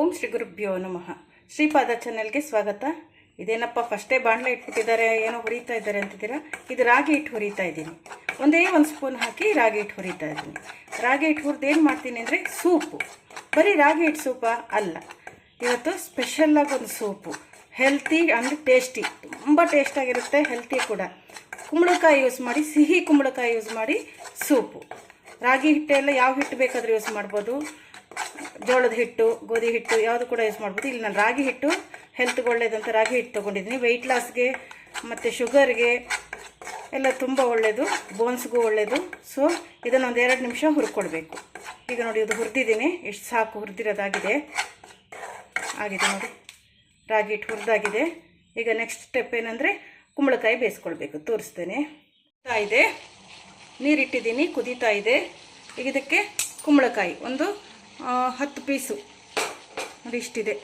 ಓಂ ಶ್ರೀ ಗುರುಭ್ಯೋ ನಮಃ. ಶ್ರೀಪಾದ ಚಾನೆಲ್ಗೆ ಸ್ವಾಗತ. ಇದೇನಪ್ಪ ಫಸ್ಟೇ ಬಾಣಲೆ ಇಟ್ಬಿಟ್ಟಿದ್ದಾರೆ, ಏನೋ ಹುರಿತಾ ಇದ್ದಾರೆ ಅಂತಿದ್ದೀರಾ? ಇದು ರಾಗಿ ಹಿಟ್ಟು ಹುರಿತಾ ಇದ್ದೀನಿ. ಒಂದೇ ಒಂದು ಸ್ಪೂನ್ ಹಾಕಿ ರಾಗಿ ಹಿಟ್ಟು ಹುರಿತಾ ಇದ್ದೀನಿ. ರಾಗಿ ಹಿಟ್ಟು ಹುರಿದು ಏನು ಮಾಡ್ತೀನಿ ಅಂದರೆ ಸೂಪು. ಬರೀ ರಾಗಿ ಹಿಟ್ಟು ಸೂಪ ಅಲ್ಲ. ಇವತ್ತು ಸ್ಪೆಷಲ್ಲಾಗಿ ಒಂದು ಸೂಪು. ಹೆಲ್ತಿ ಆ್ಯಂಡ್ ಟೇಸ್ಟಿ ತುಂಬ ಟೇಸ್ಟಾಗಿರುತ್ತೆ ಹೆಲ್ತಿ ಕೂಡ. ಕುಂಬಳಕಾಯಿ ಯೂಸ್ ಮಾಡಿ, ಸಿಹಿ ಕುಂಬಳಕಾಯಿ ಯೂಸ್ ಮಾಡಿ ಸೂಪು. ರಾಗಿ ಹಿಟ್ಟೆಲ್ಲ ಯಾವ ಹಿಟ್ಟು ಬೇಕಾದರೂ ಯೂಸ್ ಮಾಡ್ಬೋದು. ಜೋಳದ ಹಿಟ್ಟು, ಗೋಧಿ ಹಿಟ್ಟು ಯಾವುದು ಕೂಡ ಯೂಸ್ ಮಾಡ್ಬೋದು. ಇಲ್ಲಿ ನಾನು ರಾಗಿ ಹಿಟ್ಟು ಹೆಲ್ತ್ಗೆ ಒಳ್ಳೇದಂತ ರಾಗಿ ಹಿಟ್ಟು ತೊಗೊಂಡಿದ್ದೀನಿ. ವೆಯ್ಟ್ ಲಾಸ್ಗೆ ಮತ್ತು ಶುಗರ್ಗೆ ಎಲ್ಲ ತುಂಬ ಒಳ್ಳೆಯದು ಬೋನ್ಸ್ಗೂ ಒಳ್ಳೆಯದು ಸೊ ಇದನ್ನು ಒಂದು ಎರಡು ನಿಮಿಷ ಹುರ್ಕೊಳ್ಬೇಕು ಈಗ ನೋಡಿ, ಇದು ಹುರಿದಿದ್ದೀನಿ. ಎಷ್ಟು ಸಾಕು ಹುರಿದಿರೋದಾಗಿದೆ. ಆಗಿದೆ ನೋಡಿ. ರಾಗಿ ಹಿಟ್ಟು ಹುರಿದಾಗಿದೆ. ಈಗ ನೆಕ್ಸ್ಟ್ ಸ್ಟೆಪ್ ಏನಂದರೆ ಕುಂಬಳಕಾಯಿ ಬೇಯಿಸ್ಕೊಳ್ಬೇಕು. ತೋರಿಸ್ತೇನೆ. ಇದೆ. ನೀರಿಟ್ಟಿದ್ದೀನಿ, ಕುದೀತಾ ಇದೆ. ಈಗ ಇದಕ್ಕೆ ಕುಂಬಳಕಾಯಿ. ಒಂದು ಹತ್ತು ಪೀಸು. ನೋಡಿ ಇಷ್ಟಿದೆ.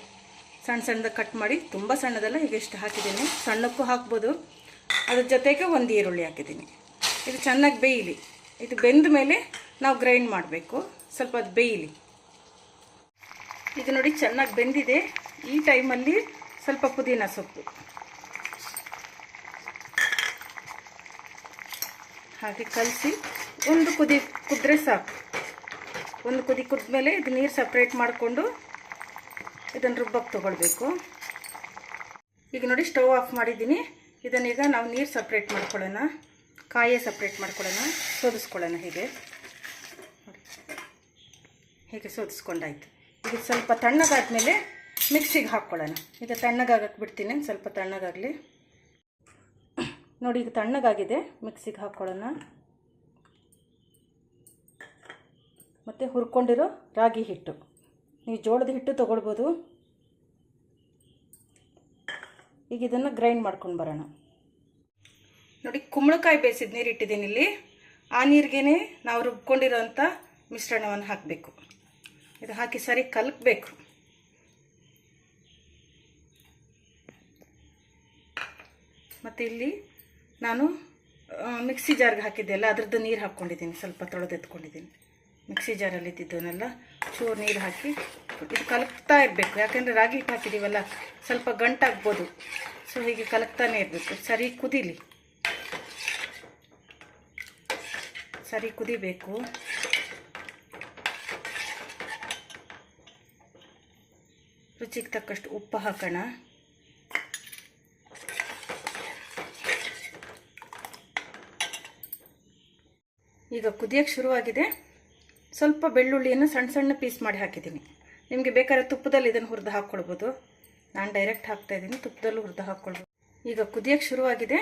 ಸಣ್ಣ ಸಣ್ಣದಾಗ ಕಟ್ ಮಾಡಿ, ತುಂಬ ಸಣ್ಣದಲ್ಲ, ಈಗ ಇಷ್ಟು ಹಾಕಿದ್ದೀನಿ. ಸಣ್ಣಕ್ಕೂ ಹಾಕ್ಬೋದು. ಅದ್ರ ಜೊತೆಗೆ ಒಂದು ಈರುಳ್ಳಿ ಹಾಕಿದ್ದೀನಿ. ಇದು ಚೆನ್ನಾಗಿ ಬೇಯಲಿ. ಇದು ಬೆಂದ ಮೇಲೆ ನಾವು ಗ್ರೈಂಡ್ ಮಾಡಬೇಕು. ಸ್ವಲ್ಪ ಅದು ಬೇಯಲಿ. ಇದು ನೋಡಿ ಚೆನ್ನಾಗಿ ಬೆಂದಿದೆ. ಈ ಟೈಮಲ್ಲಿ ಸ್ವಲ್ಪ ಪುದೀನ ಸೊಪ್ಪು. ಹಾಗೆ ಕಲಸಿ ಒಂದು ಕುದಿ, ಕುದ್ರೆ ಸಾಕು. ಒಂದು ಕುದಿ ಕುದ್ಮೇಲೆ ಇದು ನೀರು ಸಪ್ರೇಟ್ ಮಾಡಿಕೊಂಡು ಇದನ್ನು ರುಬ್ಬಕ್ಕೆ ತೊಗೊಳ್ಬೇಕು. ಈಗ ನೋಡಿ ಸ್ಟವ್ ಆಫ್ ಮಾಡಿದ್ದೀನಿ. ಇದನ್ನೀಗ ನಾವು ನೀರು ಸಪ್ರೇಟ್ ಮಾಡ್ಕೊಳ್ಳೋಣ. ಕಾಯೇ ಸಪ್ರೇಟ್ ಮಾಡ್ಕೊಳ್ಳೋಣ. ಸೋದಿಸ್ಕೊಳ್ಳೋಣ ಹೀಗೆ. ಹೀಗೆ ಸೋದಿಸ್ಕೊಂಡಾಯ್ತು. ಈಗ ಸ್ವಲ್ಪ ತಣ್ಣಗಾದ್ಮೇಲೆ ಮಿಕ್ಸಿಗೆ ಹಾಕ್ಕೊಳ್ಳೋಣ. ಈಗ ತಣ್ಣಗಾಗಕ್ಕೆ ಬಿಡ್ತೀನಿ. ಸ್ವಲ್ಪ ತಣ್ಣಗಾಗಲಿ. ನೋಡಿ ಈಗ ತಣ್ಣಗಾಗಿದೆ. ಮಿಕ್ಸಿಗೆ ಹಾಕ್ಕೊಳ್ಳೋಣ. ಮತ್ತು ಹುರ್ಕೊಂಡಿರೋ ರಾಗಿ ಹಿಟ್ಟು. ನೀವು ಜೋಳದ ಹಿಟ್ಟು ತೊಗೊಳ್ಬೋದು. ಈಗ ಇದನ್ನು ಗ್ರೈಂಡ್ ಮಾಡ್ಕೊಂಡು ಬರೋಣ. ನೋಡಿ, ಕುಂಬಳಕಾಯಿ ಬೇಯಿಸಿದ ನೀರು ಇಟ್ಟಿದ್ದೀನಿ ಇಲ್ಲಿ. ಆ ನೀರಿಗೇ ನಾವು ರುಬ್ಕೊಂಡಿರೋಂಥ ಮಿಶ್ರಣವನ್ನು ಹಾಕಬೇಕು. ಇದು ಹಾಕಿ ಸರಿ ಕಲಕಬೇಕು. ಮತ್ತು ಇಲ್ಲಿ ನಾನು ಮಿಕ್ಸಿ ಜಾರ್ಗೆ ಹಾಕಿದ್ದೆಲ್ಲ ಅದ್ರದ್ದು ನೀರು ಹಾಕ್ಕೊಂಡಿದ್ದೀನಿ. ಸ್ವಲ್ಪ ತೊಳೆದೆತ್ಕೊಂಡಿದ್ದೀನಿ. ಮಿಕ್ಸಿ ಜಾರಲ್ಲಿ ಇದ್ದಿದ್ದನ್ನೆಲ್ಲ ಚೂರು ನೀರು ಹಾಕಿ ಇದು ಕಲಕ್ತಾ ಇರಬೇಕು. ಯಾಕೆಂದರೆ ರಾಗಿ ಹಿಟ್ಟು ಹಾಕಿದ್ದೀವಲ್ಲ, ಸ್ವಲ್ಪ ಗಂಟಾಗ್ಬೋದು. ಸೊ ಹೀಗೆ ಕಲಕ್ತಾನೆ ಇರಬೇಕು. ಸರಿ ಕುದೀಲಿ. ಸರಿ ಕುದಿಬೇಕು. ರುಚಿಗೆ ತಕ್ಕಷ್ಟು ಉಪ್ಪು ಹಾಕೋಣ. ಈಗ ಕುದಿಯೋಕ್ಕೆ ಶುರುವಾಗಿದೆ. ಸ್ವಲ್ಪ ಬೆಳ್ಳುಳ್ಳಿಯನ್ನು ಸಣ್ಣ ಸಣ್ಣ ಪೀಸ್ ಮಾಡಿ ಹಾಕಿದ್ದೀನಿ. ನಿಮಗೆ ಬೇಕಾದ್ರೆ ತುಪ್ಪದಲ್ಲಿ ಇದನ್ನು ಹುರಿದು ಹಾಕ್ಕೊಳ್ಬೋದು ನಾನು ಡೈರೆಕ್ಟ್ ಹಾಕ್ತಾ ಇದ್ದೀನಿ, ತುಪ್ಪದಲ್ಲೂ ಹುರಿದು ಹಾಕ್ಕೊಳ್ಬೋದು ಈಗ ಕುದಿಯೋಕ್ಕೆ ಶುರುವಾಗಿದೆ.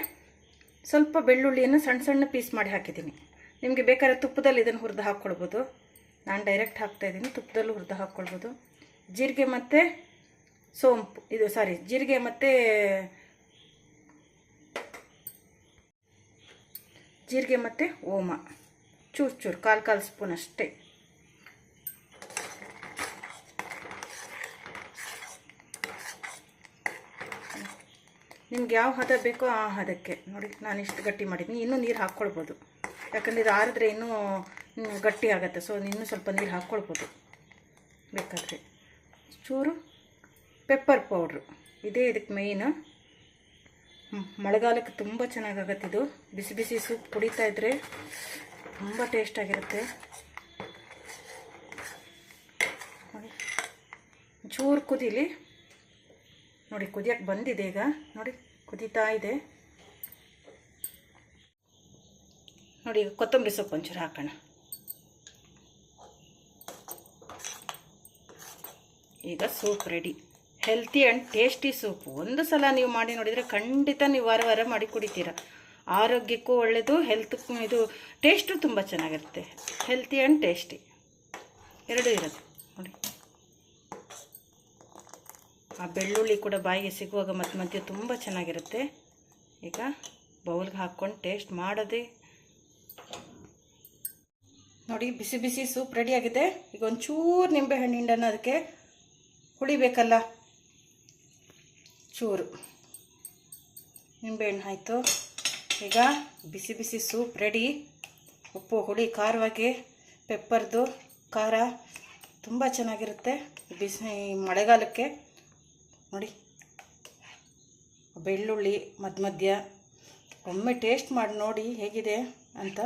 ಸ್ವಲ್ಪ ಬೆಳ್ಳುಳ್ಳಿಯನ್ನು ಸಣ್ಣ ಸಣ್ಣ ಪೀಸ್ ಮಾಡಿ ಹಾಕಿದ್ದೀನಿ. ನಿಮಗೆ ಬೇಕಾದ್ರೆ ತುಪ್ಪದಲ್ಲಿ ಇದನ್ನು ಹುರಿದು ಹಾಕ್ಕೊಳ್ಬೋದು ನಾನು ಡೈರೆಕ್ಟ್ ಹಾಕ್ತಾ ಇದ್ದೀನಿ, ತುಪ್ಪದಲ್ಲೂ ಹುರಿದು ಹಾಕ್ಕೊಳ್ಬೋದು ಜೀರಿಗೆ ಮತ್ತು ಸೋಂಪು, ಇದು ಸಾರಿ ಜೀರಿಗೆ ಮತ್ತು ಜೀರಿಗೆ ಮತ್ತು ಓಮ. ಚೂರು ಚೂರು, ಕಾಲು ಕಾಲು ಸ್ಪೂನ್ ಅಷ್ಟೇ. ನಿಮ್ಗೆ ಯಾವ ಹದ ಬೇಕೋ ಆ ಹದಕ್ಕೆ. ನೋಡಿ, ನಾನು ಇಷ್ಟು ಗಟ್ಟಿ ಮಾಡಿದ್ದೀನಿ ಇನ್ನೂ ನೀರು ಹಾಕ್ಕೊಳ್ಬೋದು ಯಾಕಂದರೆ ಇದು ಆರಿದ್ರೆ ಇನ್ನೂ ಗಟ್ಟಿ ಆಗುತ್ತೆ. ಸೊ ಇನ್ನೂ ಸ್ವಲ್ಪ ನೀರು ಹಾಕ್ಕೊಳ್ಬೋದು ಬೇಕಾದರೆ. ಚೂರು ಪೆಪ್ಪರ್ ಪೌಡ್ರು. ಇದೇ ಇದಕ್ಕೆ ಮೇಯ್ನು ಮಳೆಗಾಲಕ್ಕೆ ತುಂಬ ಚೆನ್ನಾಗಾಗತ್ತೆ ಇದು. ಬಿಸಿ ಬಿಸಿ ಸೂಪ್ ಕುಡಿತಾ ಇದ್ರೆ ತುಂಬ ಟೇಸ್ಟಾಗಿರುತ್ತೆ ನೋಡಿ. ಚೂರು ಕುದೀಲಿ. ನೋಡಿ ಕುದಿಯಕ್ಕೆ ಬಂದಿದೆ ಈಗ. ನೋಡಿ, ಕುದೀತಾ ಇದೆ. ನೋಡಿ, ಈಗ ಕೊತ್ತಂಬರಿ ಸೊಪ್ಪು ಒಂಚೂರು ಹಾಕೋಣ. ಈಗ soup ready healthy and tasty soup ಒಂದು ಸಲ ನೀವು ಮಾಡಿ ನೋಡಿದರೆ ಖಂಡಿತ ನೀವು ವಾರ ವಾರ ಮಾಡಿ ಕುಡಿತೀರ. ಆರೋಗ್ಯಕ್ಕೂ ಒಳ್ಳೆಯದು ಹೆಲ್ತ್ಗೂ ಇದು ಟೇಸ್ಟು ತುಂಬ ಚೆನ್ನಾಗಿರುತ್ತೆ. ಹೆಲ್ತಿ ಆ್ಯಂಡ್ ಟೇಸ್ಟಿ ಎರಡೂ ಇರೋದು ನೋಡಿ. ಆ ಬೆಳ್ಳುಳ್ಳಿ ಕೂಡ ಬಾಯಿಗೆ ಸಿಗುವಾಗ ಮತ್ತೆ ಮಧ್ಯೆ ತುಂಬ ಚೆನ್ನಾಗಿರುತ್ತೆ. ಈಗ ಬೌಲ್ಗೆ ಹಾಕ್ಕೊಂಡು ಟೇಸ್ಟ್ ಮಾಡೋದೇ. ನೋಡಿ, ಬಿಸಿ ಬಿಸಿ ಸೂಪ್ ರೆಡಿಯಾಗಿದೆ ಈಗ ಒಂಚೂರು ನಿಂಬೆ ಹಿಂಡನ್ನು ಅದಕ್ಕೆ ಹುಳಿಬೇಕಲ್ಲ? ಚೂರು. ನಿಂಬೆಹಣ್ಣು ಆಯಿತು. ಈಗ ಬಿಸಿ ಬಿಸಿ ಸೂಪ್ ರೆಡಿ. ಉಪ್ಪು, ಹುಳಿ, ಖಾರವಾಗಿ, ಪೆಪ್ಪರ್ದು, ಖಾರ ತುಂಬ ಚೆನ್ನಾಗಿರುತ್ತೆ. ಬಿಸಿ ಮಳೆಗಾಲಕ್ಕೆ ನೋಡಿ. ಬೆಳ್ಳುಳ್ಳಿ ಮಧ್ಯ ಮಧ್ಯ ಒಮ್ಮೆ ಟೇಸ್ಟ್ ಮಾಡಿ ನೋಡಿ ಹೇಗಿದೆ ಅಂತ.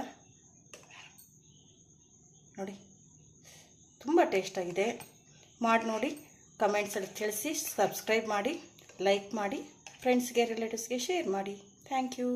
ನೋಡಿ, ತುಂಬ ಟೇಸ್ಟಾಗಿದೆ ಮಾಡಿ ನೋಡಿ ಕಮೆಂಟ್ಸಲ್ಲಿ ತಿಳಿಸಿ, ಸಬ್ಸ್ಕ್ರೈಬ್ ಮಾಡಿ, ಲೈಕ್ ಮಾಡಿ ಫ್ರೆಂಡ್ಸ್ಗೆ ರಿಲೇಟಿವ್ಸ್ಗೆ ಶೇರ್ ಮಾಡಿ. Thank you